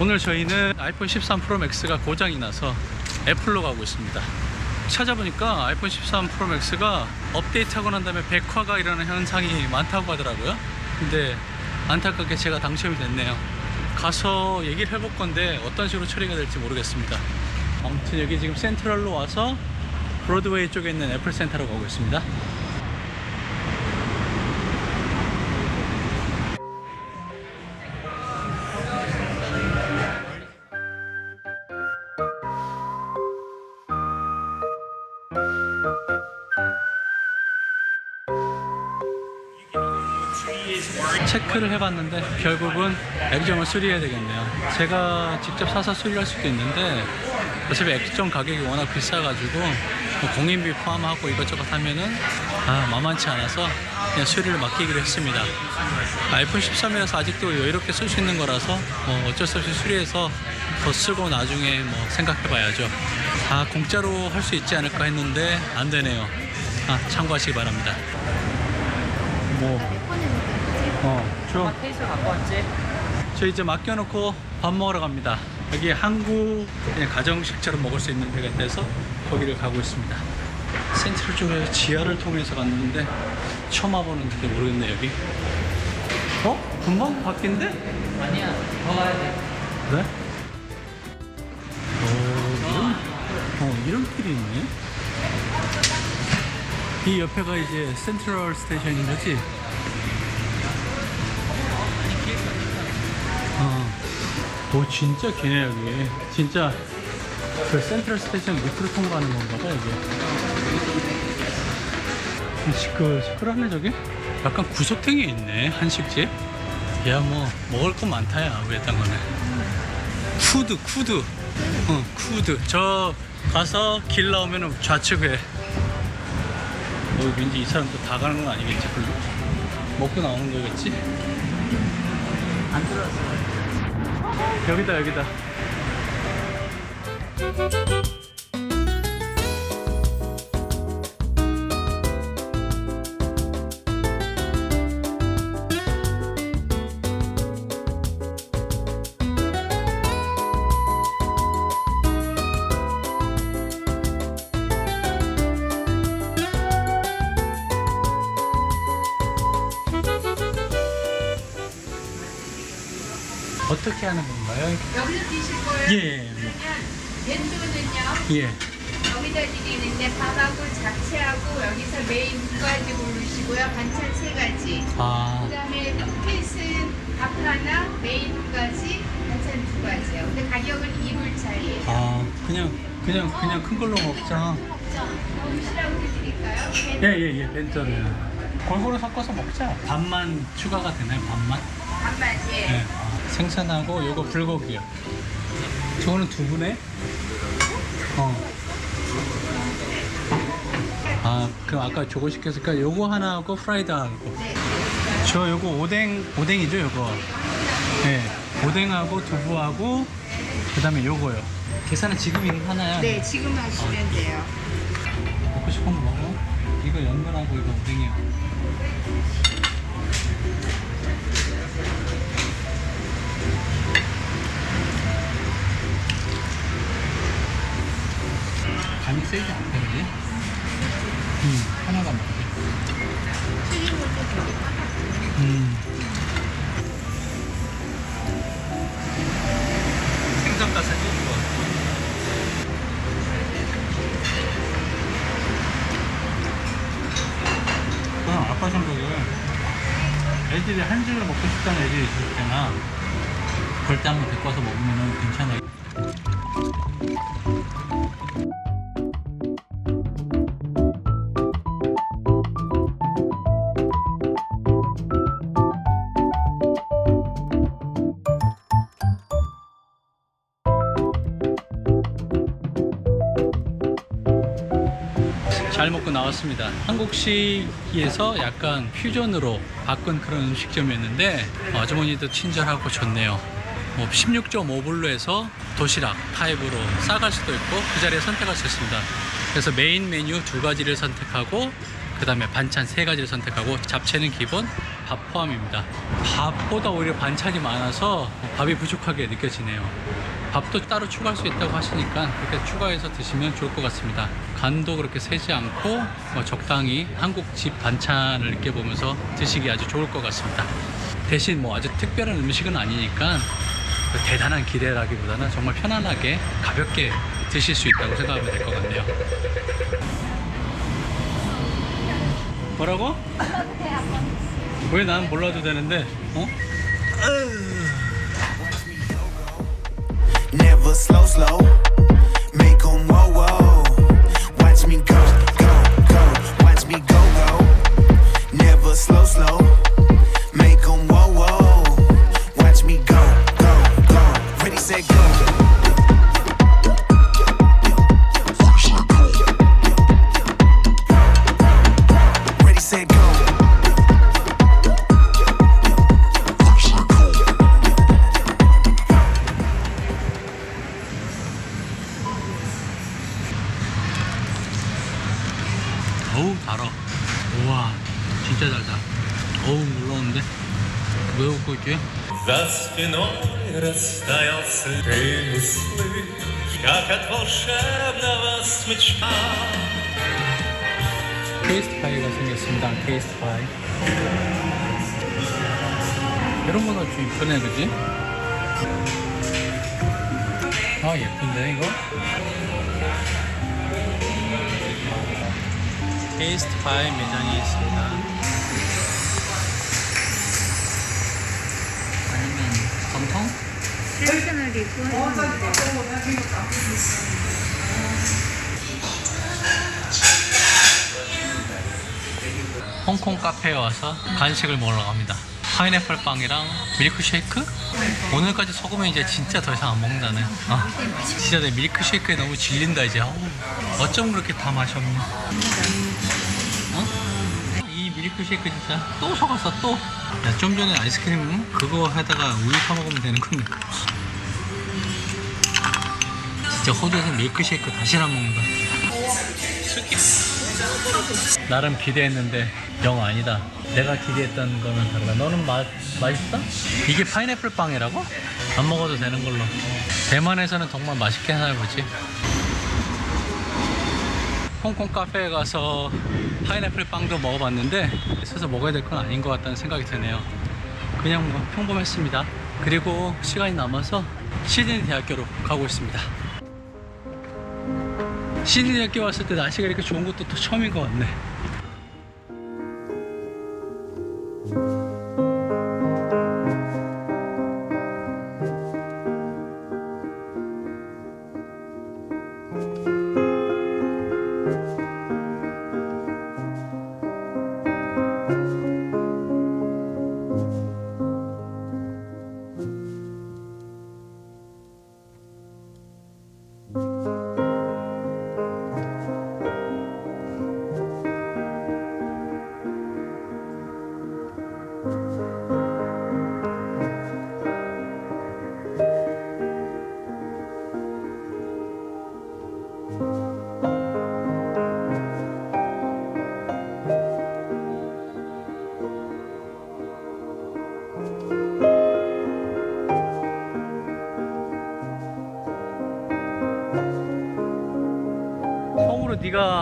오늘 저희는 아이폰 13 프로 맥스가 고장이 나서 애플로 가고 있습니다. 찾아보니까 아이폰 13 프로 맥스가 업데이트하고 난 다음에 백화가 일어나는 현상이 많다고 하더라고요. 근데 안타깝게 제가 당첨이 됐네요. 가서 얘기를 해볼 건데 어떤 식으로 처리가 될지 모르겠습니다. 아무튼 여기 지금 센트럴로 와서 브로드웨이 쪽에 있는 애플 센터로 가고 있습니다. 체크를 해봤는데 결국은 액정을 수리해야 되겠네요. 제가 직접 사서 수리할 수도 있는데 어차피 액정 가격이 워낙 비싸가지고 뭐 공인비 포함하고 이것저것 하면은 아 만만치 않아서 그냥 수리를 맡기기로 했습니다. 아이폰 13이라서 아직도 여유롭게 쓸 수 있는 거라서 뭐 어쩔 수 없이 수리해서 더 쓰고 나중에 뭐 생각해 봐야죠. 아 공짜로 할 수 있지 않을까 했는데 안 되네요. 아 참고하시기 바랍니다. 뭐 어, 저, 케이스 갖고 왔지? 저 이제 맡겨놓고 밥 먹으러 갑니다. 여기 한국 그냥 가정식처럼 먹을 수 있는 데가 돼서 거기를 가고 있습니다. 센트럴 쪽에 지하를 통해서 갔는데 처음 와보는 데 모르겠네 여기. 어? 금방 바뀐데? 아니야 더 가야 돼 그래? 어, 이런, 어, 이런 길이 있네. 이 옆에가 이제 센트럴 스테이션인 거지? 오, 진짜 기네, 여기. 진짜 그 센트럴 스테이션 밑으로 통과하는 건가 봐, 이게. 시끌, 시끌하네, 저기? 약간 구석탱이에 있네, 한식집. 야, 뭐, 먹을 거 많다 야, 외딴 거네. 쿠드 쿠드 어 쿠드 저 가서 길 나오면 좌측에 어 왠지 이 사람도 다 가는 건 아니겠지 별로 먹고 나오는 거겠지 안 들어왔어 여기다 여기다 어떻게 하는 건가요? 여기서 드실 거예요? 예, 벤도는요 예. 여기다 드리는데 밥하고 잡채하고 여기서 메인 두 가지 고르시고요 반찬 세 가지 아, 그다음에 포켓은 밥 하나 메인 두 가지 반찬 두 가지요 근데 가격은 2불 차이에요 아, 그냥, 그냥, 그냥 큰 걸로 먹자. 음식이라고 드릴까요? 예, 예, 예, 벤저를. 골고루 섞어서 먹자. 반만 추가가 되나요? 반만? 반만 예 네. 생선하고 요거 불고기요. 저거는 두부네? 어. 아, 그럼 아까 저거 시켰으니까 요거 하나 하고 프라이드 하고. 네. 저 요거 오뎅, 오뎅이죠, 요거? 네. 오뎅하고 두부하고, 그 다음에 요거요. 계산은 지금 이거 하나야? 네 지금 하시면 돼요 먹고 싶은 거 먹어? 이거 연근하고 이거 오뎅이야. 세지 않다, 그지? 음, 하나가 먹지. 음. 생선가스 찌고. 그럼 아빠 생각에 애들이 한 줄을 먹고 싶다는 애들이 있을 때나 그럴 때 한번 데리고 와서 먹으면 괜찮아요. 잘 먹고 나왔습니다. 한국식에서 약간 퓨전으로 바꾼 그런 음식점이었는데 어, 아주머니도 친절하고 좋네요. 뭐 16.5불로 해서 도시락 타입으로 싸갈 수도 있고 그 자리에 선택할 수 있습니다. 그래서 메인 메뉴 두 가지를 선택하고 그 다음에 반찬 세 가지를 선택하고 잡채는 기본, 밥 포함입니다. 밥보다 오히려 반찬이 많아서 밥이 부족하게 느껴지네요. 밥도 따로 추가할 수 있다고 하시니까 그렇게 추가해서 드시면 좋을 것 같습니다. 간도 그렇게 세지 않고 뭐 적당히 한국 집 반찬을 느껴보면서 드시기 아주 좋을 것 같습니다. 대신 뭐 아주 특별한 음식은 아니니까 그 대단한 기대라기보다는 정말 편안하게 가볍게 드실 수 있다고 생각하면 될 것 같네요. 뭐라고? 왜 난 몰라도 되는데? 어? Never slow, slow. Make 'em whoa, whoa. Watch me go, go, go. Watch me go, go. Never slow, slow. 어우 달아 우와 진짜 달다 어우 물러오는데 왜 웃고 있지? За спиной растаялся ты услышь, как от волшебного смычка. 케이스트 파이가 생겼습니다 케이스트 파이 이런 건 아주 이쁘네 그지? 아 예쁜데 이거? 케이스트 파이 매장이 있습니다. 아니면 했는데 홍콩 카페에 와서 간식을 먹으러 갑니다. 파인애플 빵이랑 밀크쉐이크? 오늘까지 속으면 이제 진짜 더 이상 안 먹는다네. 아, 진짜 내 밀크쉐이크에 너무 질린다 이제. 어우, 어쩜 그렇게 다 맛이 없냐? 어? 이 밀크쉐이크 진짜 또 속았어 또. 야, 좀 전에 아이스크림 그거 하다가 우유 타 먹으면 되는 건데. 진짜 호주에서 밀크쉐이크 다시는 안 먹는다. 나름 기대했는데 영 아니다. 내가 기대했던 거는 다르다. 너는 맛 맛있어? 이게 파인애플 빵이라고? 안 먹어도 되는 걸로. 대만에서는 정말 맛있게 하나 보지. 홍콩 카페에 가서 파인애플 빵도 먹어봤는데 있어서 먹어야 될 건 아닌 것 같다는 생각이 드네요. 그냥 뭐 평범했습니다. 그리고 시간이 남아서 시드니 대학교로 가고 있습니다. 시드니 대학교 왔을 때 날씨가 이렇게 좋은 것도 또 처음인 것 같네.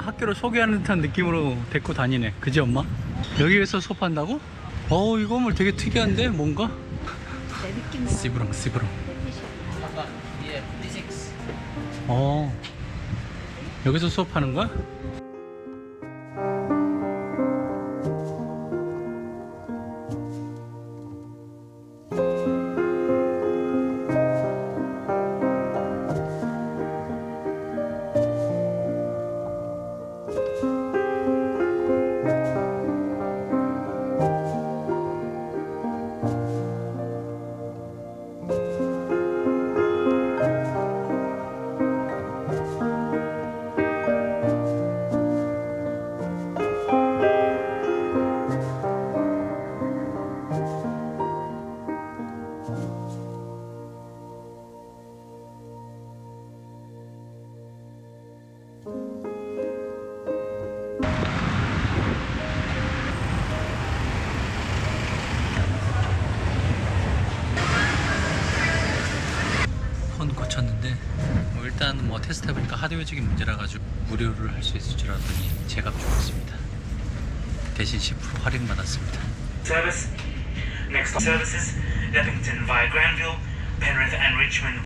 학교를 소개하는 듯한 느낌으로 데리고 다니네. 그지 엄마? 여기에서 수업 한다고? 어, 이 건물 되게 특이한데 뭔가? 내 느낌은 씨부렁 씨부렁. 어. 여기서 수업하는 거야? 일단 뭐 테스트 해보니까 하드웨어적인 문제라 가지고 무료를 할 수 있을 줄 알았더니 제값 주었습니다. 대신 10% 할인 받았습니다. service. Next services, Leppington via Granville, Penrith and Richmond